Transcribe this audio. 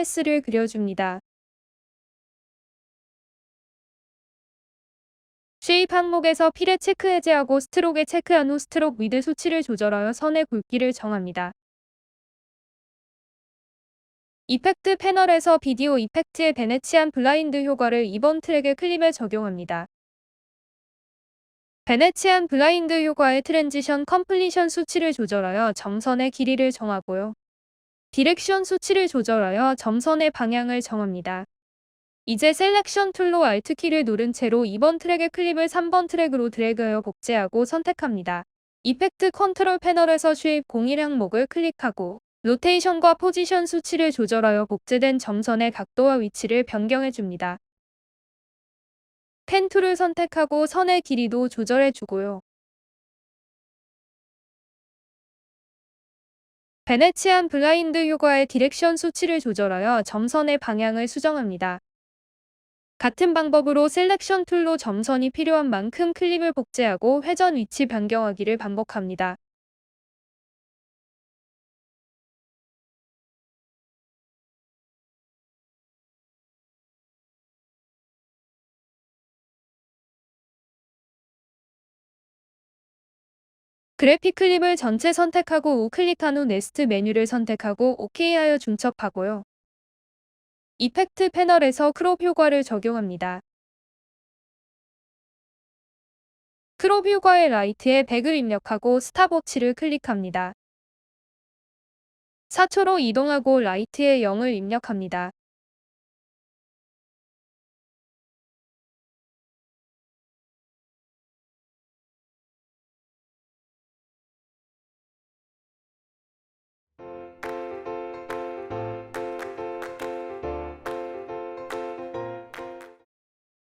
패스를 그려줍니다. 쉐입 항목에서 필에 체크 해제하고 스트록에 체크한 후 스트록 위드 수치를 조절하여 선의 굵기를 정합니다. 이펙트 패널에서 비디오 이펙트의 베네치안 블라인드 효과를 이번 트랙의 클립에 적용합니다. 베네치안 블라인드 효과의 트랜지션 컴플리션 수치를 조절하여 점선의 길이를 정하고요. 디렉션 수치를 조절하여 점선의 방향을 정합니다. 이제 셀렉션 툴로 Alt키를 누른 채로 2번 트랙의 클립을 3번 트랙으로 드래그하여 복제하고 선택합니다. 이펙트 컨트롤 패널에서 쉐입 01 항목을 클릭하고 로테이션과 포지션 수치를 조절하여 복제된 점선의 각도와 위치를 변경해줍니다. 펜 툴을 선택하고 선의 길이도 조절해주고요. 베네치안 블라인드 효과의 디렉션 수치를 조절하여 점선의 방향을 수정합니다. 같은 방법으로 셀렉션 툴로 점선이 필요한 만큼 클립을 복제하고 회전 위치 변경하기를 반복합니다. 그래픽 클립을 전체 선택하고 우클릭한 후 네스트 메뉴를 선택하고 OK 하여 중첩하고요. 이펙트 패널에서 크롭 효과를 적용합니다. 크롭 효과의 라이트에 100을 입력하고 스탑 워치를 클릭합니다. 4초로 이동하고 라이트에 0을 입력합니다.